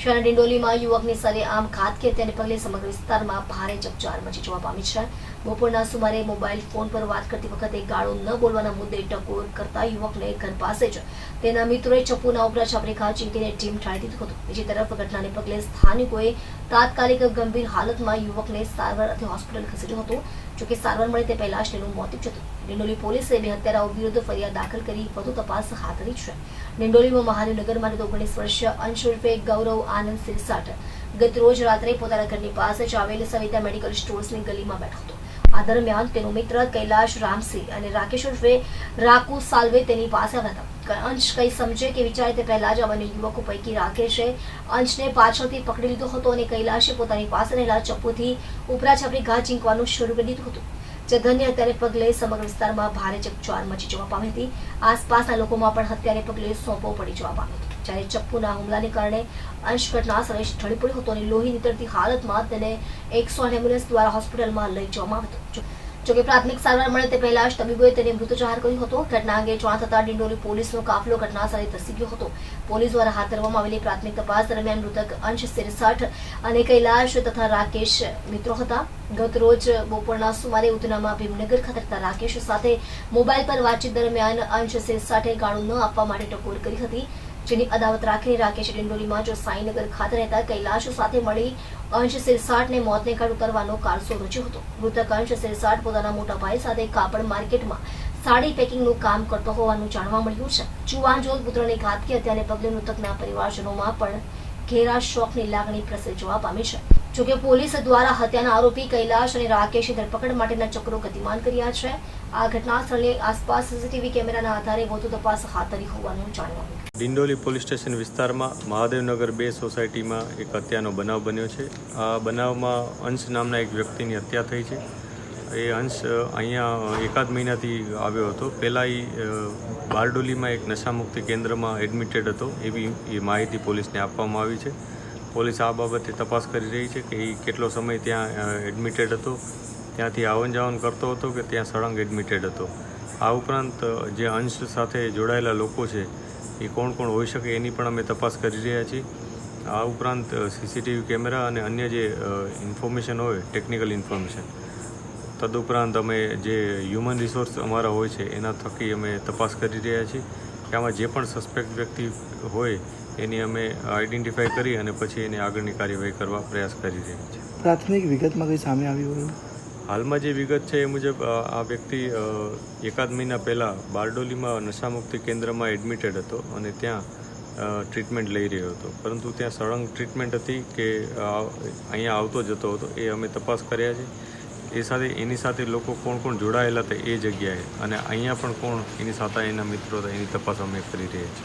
શહેરના ડિંડોલીમાં યુવકની સરે આમ ઘાતકી હત્યાને પગલે સમગ્ર વિસ્તારમાં ભારે ચકચાર મચી જોવા પામી છે. બપોરના સુમારે મોબાઈલ ફોન પર વાત કરતી વખતે ગાળો ન બોલવાના મુદ્દે ટકોર કરતા યુવકને ઘર પાસે જ તેના મિત્રોએ ચપ્પુના ઉપરા છાપરે ઘા ચીંટીને ટીમ ઠાળી દીધું હતું. બીજી તરફ ઘટનાને પગલે સ્થાનિકોએ તાત્કાલિક ગંભીર હાલતમાં યુવકને સારવાર અર્થે હોસ્પિટલ ખસેડ્યો હતો. જોકે સારવાર મળે તે પહેલા જ મોત જતું ડિંડોલી પોલીસે બે હત્યારાઓ વિરુદ્ધ ફરિયાદ દાખલ કરી વધુ તપાસ હાથ ધરી છે ડિંડોલીમાં મહાદેવનગરમાં રહેતો ઓગણીસ વર્ષીય અંશ ઉર્ફે ગૌરવ આનંદ સિરસાટ ગત રોજ રાત્રે પોતાના ઘરની પાસે જ આવેલ સવિતા મેડિકલ સ્ટોર્સની ગલીમાં બેઠો હતો આ દરમિયાન તેનો મિત્ર કૈલાશ રામસિંહ અને રાકેશ ઉર્ફે રાખુ સાલ્વે તેની પાસે આવ્યા હતા અંશ કંઈ સમજે કે વિચારે તે પહેલા જ અમને યુવકો પૈકી રાકેશે અંશને પાછળથી પકડી લીધો હતો અને કૈલાશે પોતાની પાસે રહેલા ચપ્પુથી ઉપરા છાપરી ઘા ચીંકવાનું શરૂ કરી દીધું હતું. જધન્ય હત્યાને પગલે સમગ્ર વિસ્તારમાં ભારે ચકચાર મચી જોવા પામી હતી. આસપાસના લોકોમાં પણ હત્યાને પગલે સોંપો પડી જવા પામ્યો હતો. જ્યારે ચપ્પુના હુમલાને કારણે અંશ ઘટના સ્થળે ઢળી પડ્યો હતો અને લોહી નીતરતી હાલતમાં તેને એકસો એમ્બ્યુલન્સ દ્વારા હોસ્પિટલમાં લઈ જવામાં આવ્યો હતો. જોકે પ્રાથમિક સારવાર મળે તે પહેલા જ તબીબોએ તેને મૃત કર્યો હતો. ઘટના અંગે જાણ થતા ડિંડોરી પોલીસનો કાફલો ઘટના સ્થળે ધસી ગયો હતો. પોલીસ દ્વારા હાથ ધરવામાં આવેલી પ્રાથમિક તપાસ દરમિયાન મૃતક અંશ સિરસાઠ અને કૈલાશ તથા રાકેશ મિત્રો હતા. ગત રોજ બપોરના સુમારે ઉધનામાં ભીમનગર ખાતે રાકેશ સાથે મોબાઈલ પર વાતચીત દરમિયાન અંશ સિરસાઠે ગાળું ન આપવા માટે ટકોર કરી હતી. જેની અદાવત રાખીને રાકેશ ડિંડોલીમાં જો સાઈનગર ખાતે રહેતા કૈલાશ સાથે મળી અંશ સિરસાટને મોતને ઘાટ ઉતરવાનો કારસો રચ્યો હતો. મૃતક અંશ સિરસાટ પોતાના મોટા ભાઈ સાથે કાપડ માર્કેટમાં સાડી પેકિંગનું કામ કરતો હોવાનું જાણવા મળ્યું છે. જુવાન જોત પુત્રની ઘાતકી હત્યાને પગલે મૃતકના પરિવારજનોમાં પણ ઘેરા શોકની લાગણી પ્રસરી જોવા પામી છે. જોકે પોલીસ દ્વારા હત્યાના આરોપી કૈલાશ અને રાકેશની ધરપકડ માટેના ચક્રો ગતિમાન કર્યા છે. આ ઘટના સ્થળની આસપાસ સીસીટીવી કેમેરાના આધારે વધુ તપાસ હાથ ધરી હોવાનું જાણવા મળ્યું. ડિંડોલી પોલીસ સ્ટેશન વિસ્તારમાં મહાદેવનગર બે સોસાયટીમાં એક હત્યાનો બનાવ બન્યો છે. આ બનાવમાં અંશ નામના એક વ્યક્તિની હત્યા થઈ છે. એ અંશ અહીંયા એકાદ મહિનાથી આવ્યો હતો. પહેલાં એ બારડોલીમાં એક નશામુક્તિ કેન્દ્રમાં એડમિટેડ હતો. એવી એ માહિતી પોલીસને આપવામાં આવી છે. પોલીસ આ બાબતે તપાસ કરી રહી છે કે એ કેટલો સમય ત્યાં એડમિટેડ હતો. ત્યાંથી આવન જાવન કરતો હતો કે ત્યાં સળંગ એડમિટેડ હતો. આ ઉપરાંત જે અંશ સાથે જોડાયેલા લોકો છે, એ કોણ કોણ હોઈ શકે એની પણ અમે તપાસ કરી રહ્યા છીએ. આ ઉપરાંત સીસીટીવી કેમેરા અને અન્ય જે ઇન્ફોર્મેશન હોય, ટેકનિકલ ઇન્ફોર્મેશન. તદુપરાંત અમે જે હ્યુમન રિસોર્સ અમારા હોય છે, એના થકી અમે તપાસ કરી રહ્યા છીએ કે આમાં જે પણ સસ્પેક્ટ વ્યક્તિ હોય એની અમે આઈડેન્ટિફાઈ કરી અને પછી એની આગળની કાર્યવાહી કરવા પ્રયાસ કરી રહ્યા છીએ. પ્રાથમિક વિગતમાં કંઈ સામે આવ્યું હોય હાલમાં જે વિગત છે એ મુજબ આ વ્યક્તિ એકાદ મહિના પહેલાં બારડોલીમાં નશામુક્તિ કેન્દ્રમાં એડમિટેડ હતો અને ત્યાં ટ્રીટમેન્ટ લઈ રહ્યો હતો. પરંતુ ત્યાં સળંગ ટ્રીટમેન્ટ હતી કે અહીંયા આવતો જતો હતો એ અમે તપાસ કર્યા છે. એ સાથે એની સાથે લોકો કોણ કોણ જોડાયેલા હતા એ જગ્યાએ અને અહીંયા પણ કોણ એની સાથે એના મિત્રો હતા એની તપાસ અમે કરી રહ્યા છીએ.